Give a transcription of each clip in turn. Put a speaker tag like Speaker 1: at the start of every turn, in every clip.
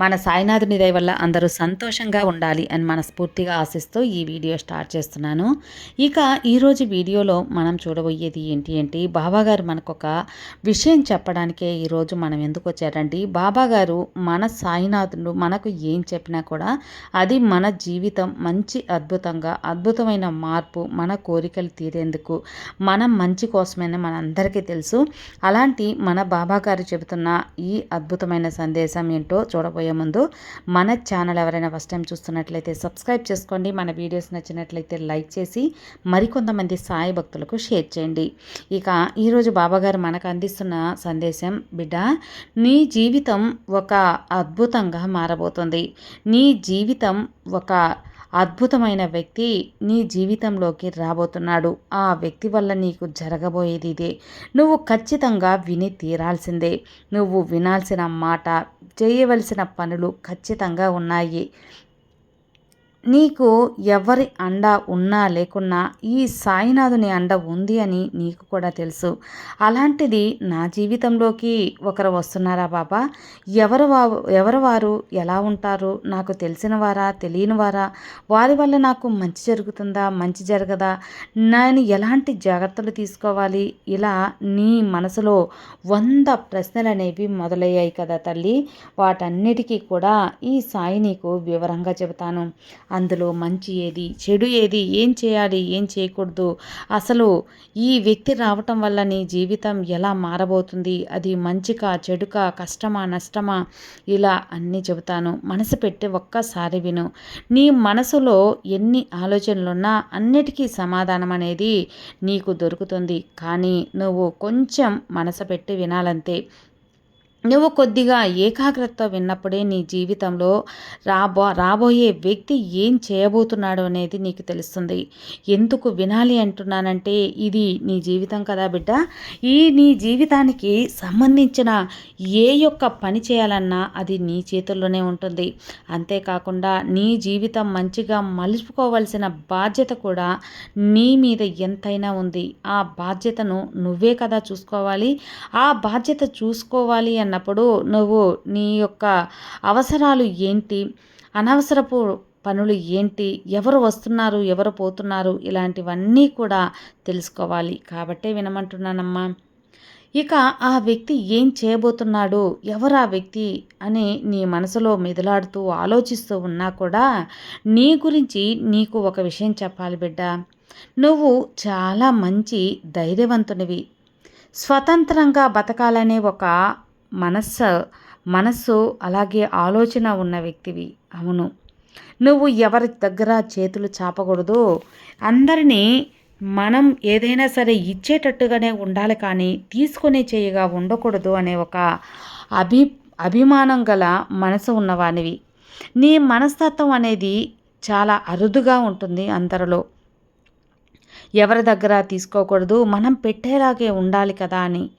Speaker 1: మన సాయినాథుని దయ వల్ల అందరూ సంతోషంగా ఉండాలి అని మనస్ఫూర్తిగా ఆశిస్తూ ఈ వీడియో స్టార్ట్ చేస్తున్నాను. ఇక ఈరోజు వీడియోలో మనం చూడబోయేది ఏంటి ఏంటి బాబాగారు మనకు ఒక విషయం చెప్పడానికే ఈరోజు మనం ఎందుకు వచ్చారండి బాబాగారు మన సాయినాథుడు మనకు ఏం చెప్పినా కూడా అది మన జీవితం మంచి అద్భుతంగా అద్భుతమైన మార్పు మన కోరికలు తీరేందుకు మనం మంచి కోసమని మనందరికీ తెలుసు. అలాంటి మన బాబాగారు చెబుతున్న ఈ అద్భుతమైన సందేశం ఏంటో చూడబోయే ముందు మన ఛానల్ ఎవరైనా ఫస్ట్ టైం చూస్తున్నట్లయితే సబ్స్క్రైబ్ చేసుకోండి. మన వీడియోస్ నచ్చినట్లయితే లైక్ చేసి మరికొంతమంది సాయి భక్తులకు షేర్ చేయండి. ఇక ఈరోజు బాబాగారు మనకు అందిస్తున్న సందేశం బిడ్డ నీ జీవితం ఒక అద్భుతంగా మారబోతుంది. నీ జీవితం ఒక అద్భుతమైన వ్యక్తి నీ జీవితంలోకి రాబోతున్నాడు. ఆ వ్యక్తి వల్ల నీకు జరగబోయేది ఇదే. నువ్వు ఖచ్చితంగా విని తీరాల్సిందే. నువ్వు వినాల్సిన మాట చేయవలసిన పనులు ఖచ్చితంగా ఉన్నాయి. నీకు ఎవరి అండ ఉన్నా లేకున్నా ఈ సాయినాథుని అండ ఉంది అని నీకు కూడా తెలుసు. అలాంటిది నా జీవితంలోకి ఒకరు వస్తున్నారా బాబా? ఎవరు వా ఎవరు వారు? ఎలా ఉంటారు? నాకు తెలిసిన వారా? తెలియని వారా? వారి వల్ల నాకు మంచి జరుగుతుందా? మంచి జరగదా? నేను ఎలాంటి జాగ్రత్తలు తీసుకోవాలి? ఇలా నీ మనసులో వంద ప్రశ్నలు అనేవి మొదలయ్యాయి కదా తల్లి. వాటన్నిటికీ కూడా ఈ సాయి నీకు వివరంగా చెబుతాను. అందులో మంచి ఏది చెడు ఏది ఏం చేయాలి ఏం చేయకూడదు అసలు ఈ వ్యక్తి రావటం వల్ల నీ జీవితం ఎలా మారబోతుంది అది మంచికా చెడుకా కష్టమా నష్టమా ఇలా అన్నీ చెబుతాను. మనసు పెట్టి ఒక్కసారి విను. నీ మనసులో ఎన్ని ఆలోచనలున్నా అన్నిటికీ సమాధానం అనేది నీకు దొరుకుతుంది. కానీ నువ్వు కొంచెం మనసు పెట్టి వినాలంతే. నువ్వు కొద్దిగా ఏకాగ్రతతో విన్నప్పుడే నీ జీవితంలో రాబో రాబోయే వ్యక్తి ఏం చేయబోతున్నాడు అనేది నీకు తెలుస్తుంది. ఎందుకు వినాలి అంటున్నానంటే ఇది నీ జీవితం కదా బిడ్డ. ఈ నీ జీవితానికి సంబంధించిన ఏ యొక్క పని చేయాలన్నా అది నీ చేతుల్లోనే ఉంటుంది. అంతేకాకుండా నీ జీవితం మంచిగా మలుచుకోవాల్సిన బాధ్యత కూడా నీ మీద ఎంతైనా ఉంది. ఆ బాధ్యతను నువ్వే కదా చూసుకోవాలి. ఆ బాధ్యత చూసుకోవాలి అన్నప్పుడు నువ్వు నీ యొక్క అవసరాలు ఏంటి? అనవసరపు పనులు ఏంటి? ఎవరు వస్తున్నారు? ఎవరు పోతున్నారు? ఇలాంటివన్నీ కూడా తెలుసుకోవాలి. కాబట్టే వినమంటున్నానమ్మా. ఇక ఆ వ్యక్తి ఏం చేయబోతున్నాడు? ఎవరు ఆ వ్యక్తి? అని నీ మనసులో మెదలాడుతూ ఆలోచిస్తూ ఉన్నా కూడా నీ గురించి నీకు ఒక విషయం చెప్పాలి బిడ్డ. నువ్వు చాలా మంచి ధైర్యవంతునివి. స్వతంత్రంగా బతకాలనే ఒక మనస్సు మనస్సు అలాగే ఆలోచన ఉన్న వ్యక్తివి. అవును. నువ్వు ఎవరి దగ్గర చేతులు చాపకూడదు? అందరినీ మనం ఏదైనా సరే ఇచ్చేటట్టుగానే ఉండాలి కానీ తీసుకునే చేయగా ఉండకూడదు అనే ఒక అభి అభిమానం గల మనసు ఉన్నవానివి. నీ మనస్తత్వం అనేది చాలా అరుదుగా ఉంటుంది అందరిలో ఎవరి దగ్గర తీసుకోకూడదు మనం పెట్టేలాగే ఉండాలి కదా అని.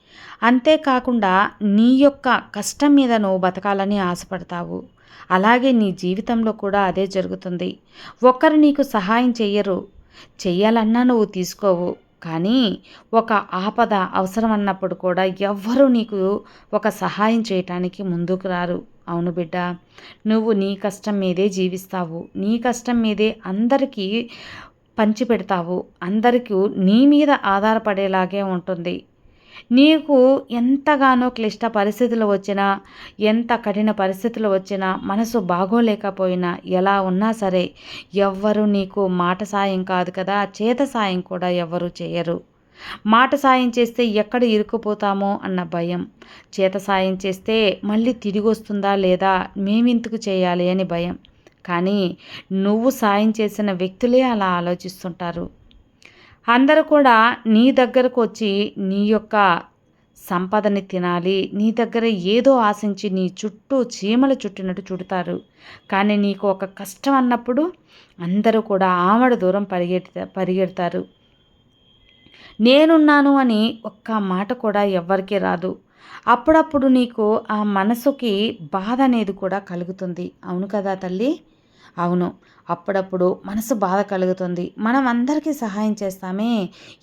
Speaker 1: అంతేకాకుండా నీ యొక్క కష్టం మీద నువ్వు బతకాలని ఆశపడతావు. అలాగే నీ జీవితంలో కూడా అదే జరుగుతుంది. ఒకరు నీకు సహాయం చెయ్యరు. చెయ్యాలన్నా నువ్వు తీసుకోవు. కానీ ఒక ఆపద అవసరం అన్నప్పుడు కూడా ఎవ్వరూ నీకు ఒక సహాయం చేయటానికి ముందుకు రారు. అవును బిడ్డ నువ్వు నీ కష్టం మీదే జీవిస్తావు. నీ కష్టం మీదే అందరికీ పంచిపెడతావు. అందరికీ నీ మీద ఆధారపడేలాగే ఉంటుంది. నీకు ఎంతగానో క్లిష్ట పరిస్థితులు వచ్చినా ఎంత కఠిన పరిస్థితులు వచ్చినా మనసు బాగోలేకపోయినా ఎలా ఉన్నా సరే ఎవ్వరు నీకు మాట సాయం కాదు కదా. చేత సాయం కూడా ఎవ్వరూ చేయరు. మాట సాయం చేస్తే ఎక్కడ ఇరుక్కుపోతామో అన్న భయం. చేత సాయం చేస్తే మళ్ళీ తిరిగి వస్తుందా లేదా? మేమిందుకు చేయాలి అని భయం. కానీ నువ్వు సాయం చేసిన వ్యక్తులే అలా ఆలోచిస్తుంటారు. అందరూ కూడా నీ దగ్గరకు వచ్చి నీ యొక్క సంపదని తినాలి నీ దగ్గర ఏదో ఆశించి నీ చుట్టూ చీమలు చుట్టినట్టు చుడతారు. కానీ నీకు ఒక కష్టం అన్నప్పుడు అందరూ కూడా ఆమడ దూరం పరిగెడతా పరిగెడతారు. నేనున్నాను అని ఒక్క మాట కూడా ఎవ్వరికీ రాదు. అప్పుడప్పుడు నీకు ఆ మనసుకి బాధ అనేది కూడా కలుగుతుంది. అవును కదా తల్లి? అవును అప్పుడప్పుడు మనసు బాధ కలుగుతుంది. మనం అందరికీ సహాయం చేస్తామే.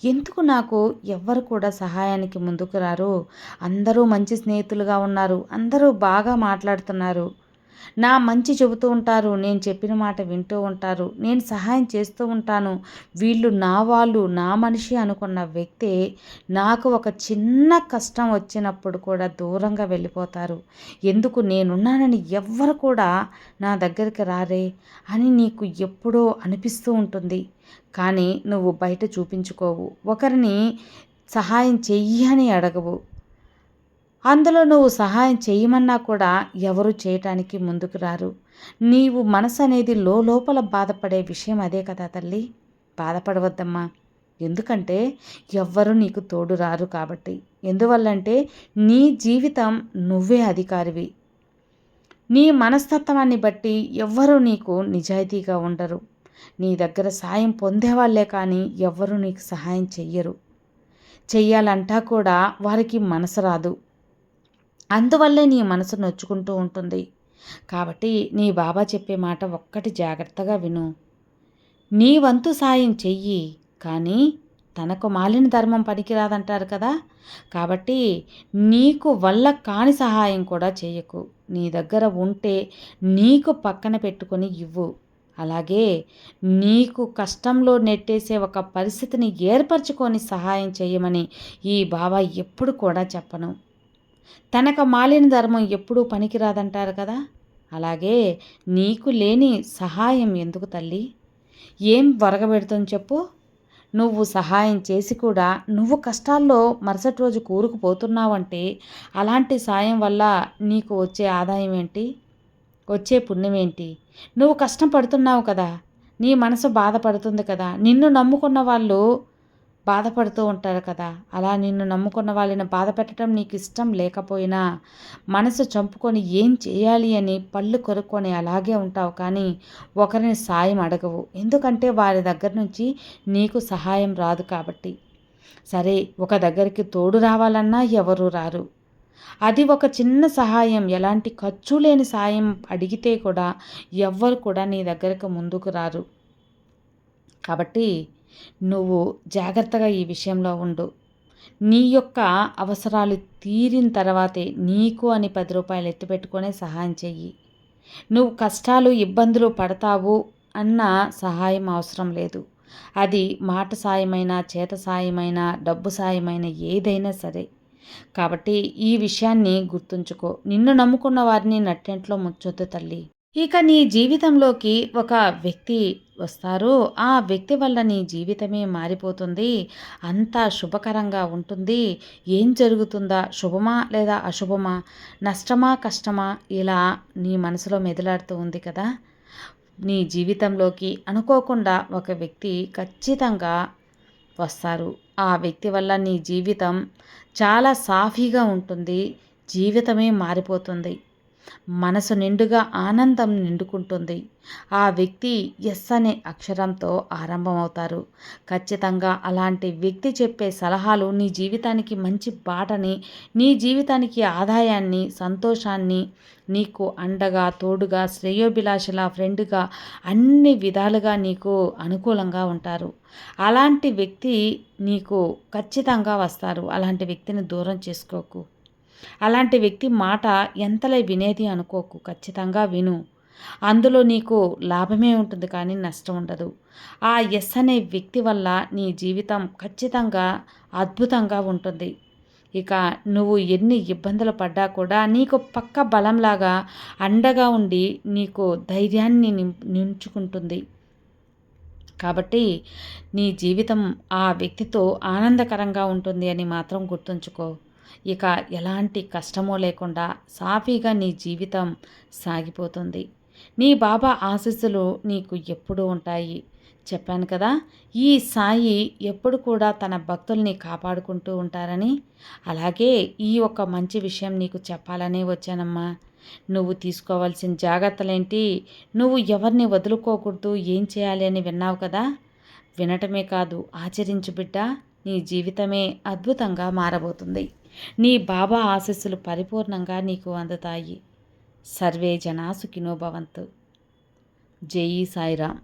Speaker 1: ఎందుకు నాకు ఎవ్వరు కూడా సహాయానికి ముందుకు రారు? అందరూ మంచి స్నేహితులుగా ఉన్నారు. అందరూ బాగా మాట్లాడుతున్నారు. నా మంచి చెబుతూ ఉంటారు నేను చెప్పిన మాట వింటూ ఉంటారు నేను సహాయం చేస్తూ ఉంటాను. వీళ్ళు నా వాళ్ళు నా మనిషి అనుకున్న వ్యక్తే నాకు ఒక చిన్న కష్టం వచ్చినప్పుడు కూడా దూరంగా వెళ్ళిపోతారు. ఎందుకు నేనున్నానని ఎవ్వరు కూడా నా దగ్గరికి రారే అని నీకు ఎప్పుడో అనిపిస్తూ ఉంటుంది. కానీ నువ్వు బయట చూపించుకోవు. ఒకరిని సహాయం చెయ్యి అని అడగవు. అందులో నువ్వు సహాయం చేయమన్నా కూడా ఎవరు చేయటానికి ముందుకు రారు. నీవు మనసు అనేది లోపల బాధపడే విషయం అదే కదా తల్లి. బాధపడవద్దమ్మా. ఎందుకంటే ఎవ్వరు నీకు తోడు రారు కాబట్టి. ఎందువల్లంటే నీ జీవితం నువ్వే అధికారివి. నీ మనస్తత్వాన్ని బట్టి ఎవ్వరూ నీకు నిజాయితీగా ఉండరు. నీ దగ్గర సాయం పొందేవాళ్ళే కానీ ఎవ్వరూ నీకు సహాయం చెయ్యరు. చెయ్యాలంటా కూడా వారికి మనసు రాదు. అందువల్లే నీ మనసు నొచ్చుకుంటూ ఉంటుంది. కాబట్టి నీ బాబా చెప్పే మాట ఒక్కటి జాగ్రత్తగా విను. నీ వంతు సాయం చెయ్యి. కానీ తనకు మాలిన ధర్మం పనికిరాదంటారు కదా. కాబట్టి నీకు వల్ల కాని సహాయం కూడా చేయకు. నీ దగ్గర ఉంటే నీకు పక్కన పెట్టుకొని ఇవ్వు. అలాగే నీకు కష్టంలో నెట్టేసే ఒక పరిస్థితిని ఏర్పరచుకొని సహాయం చేయమని ఈ బాబా ఎప్పుడు కూడా చెప్పను. తనకు మాలిన ధర్మం ఎప్పుడూ పనికిరాదంటారు కదా? అలాగే నీకు లేని సహాయం ఎందుకు తల్లి? ఏం వరగబెడుతుంది చెప్పు? నువ్వు సహాయం చేసి కూడా నువ్వు కష్టాల్లో మరుసటి రోజు కూరుకుపోతున్నావంటే అలాంటి సాయం వల్ల నీకు వచ్చే ఆదాయం ఏంటి? వచ్చే పుణ్యం ఏంటి? నువ్వు కష్టం పడుతున్నావు కదా? నీ మనసు బాధపడుతుంది కదా? నిన్ను నమ్ముకున్న వాళ్ళు బాధపడుతూ ఉంటారు కదా. అలా నిన్ను నమ్ముకున్న వాళ్ళని బాధ పెట్టడం నీకు ఇష్టం లేకపోయినా మనసు చంపుకొని ఏం చేయాలి అని పళ్ళు కొరుక్కొని అలాగే ఉంటావు కానీ ఒకరిని సాయం అడగవు. ఎందుకంటే వారి దగ్గర నుంచి నీకు సహాయం రాదు కాబట్టి. సరే ఒక దగ్గరికి తోడు రావాలన్నా ఎవరు రారు. అది ఒక చిన్న సహాయం. ఎలాంటి ఖర్చు లేని సాయం అడిగితే కూడా ఎవ్వరు కూడా నీ దగ్గరకు ముందుకు రారు. కాబట్టి నువ్వు జాగ్రత్తగా ఈ విషయంలో ఉండు. నీ యొక్క అవసరాలు తీరిన తర్వాతే నీకు అని పది రూపాయలు ఎత్తిపెట్టుకునే సహాయం చెయ్యి. నువ్వు కష్టాలు ఇబ్బందులు పడతావు అన్న సహాయం అవసరం లేదు. అది మాట సాయమైనా చేత సాయమైనా డబ్బు సాయమైనా ఏదైనా సరే. కాబట్టి ఈ విషయాన్ని గుర్తుంచుకో. నిన్ను నమ్ముకున్న వారిని నట్టెంట్లో ముచ్చొద్దు తల్లి. ఇక నీ జీవితంలోకి ఒక వ్యక్తి వస్తారు. ఆ వ్యక్తి వల్ల నీ జీవితమే మారిపోతుంది. అంతా శుభకరంగా ఉంటుంది. ఏం జరుగుతుందా? శుభమా లేదా అశుభమా? నష్టమా కష్టమా? ఇలా నీ మనసులో మెదలాడుతూ ఉంది కదా. నీ జీవితంలోకి అనుకోకుండా ఒక వ్యక్తి ఖచ్చితంగా వస్తారు. ఆ వ్యక్తి వల్ల నీ జీవితం చాలా సాఫీగా ఉంటుంది. జీవితమే మారిపోతుంది. మనసు నిండుగా ఆనందం నిండుకుంటుంది. ఆ వ్యక్తి ఎస్ అనే అక్షరంతో ఆరంభమవుతారు. ఖచ్చితంగా అలాంటి వ్యక్తి చెప్పే సలహాలు నీ జీవితానికి మంచి బాటని నీ జీవితానికి ఆదాయాన్ని సంతోషాన్ని నీకు అండగా తోడుగా శ్రేయోభిలాషల ఫ్రెండ్గా అన్ని విధాలుగా నీకు అనుకూలంగా ఉంటారు. అలాంటి వ్యక్తి నీకు ఖచ్చితంగా వస్తారు. అలాంటి వ్యక్తిని దూరం చేసుకోకు. అలాంటి వ్యక్తి మాట ఎంతలై వినేది అనుకోకు. ఖచ్చితంగా విను. అందులో నీకు లాభమే ఉంటుంది కానీ నష్టం ఉండదు. ఆ ఎస్ అనే వ్యక్తి వల్ల నీ జీవితం ఖచ్చితంగా అద్భుతంగా ఉంటుంది. ఇక నువ్వు ఎన్ని ఇబ్బందులు పడ్డా కూడా నీకు పక్క బలంలాగా అండగా ఉండి నీకు ధైర్యాన్ని నించుకుంటుంది. కాబట్టి నీ జీవితం ఆ వ్యక్తితో ఆనందకరంగా ఉంటుంది అని మాత్రం గుర్తుంచుకో. ఇక ఎలాంటి కష్టమో లేకుండా సాఫీగా నీ జీవితం సాగిపోతుంది. నీ బాబా ఆశీస్సులు నీకు ఎప్పుడూ ఉంటాయి. చెప్పాను కదా ఈ సాయి ఎప్పుడు కూడా తన భక్తుల్ని కాపాడుకుంటూ ఉంటారని. అలాగే ఈ ఒక మంచి విషయం నీకు చెప్పాలనే వచ్చానమ్మా. నువ్వు తీసుకోవాల్సిన జాగ్రత్తలేంటి? నువ్వు ఎవరిని వదులుకోకూడదు ఏం చేయాలి అని విన్నావు కదా? వినటమే కాదు ఆచరించు బిడ్డ. నీ జీవితమే అద్భుతంగా మారబోతుంది. నీ బాబా ఆశస్సులు పరిపూర్ణంగా నీకు అందుతాయి. సర్వే జనా సుఖినో భవంతు. జై సాయిరామ్.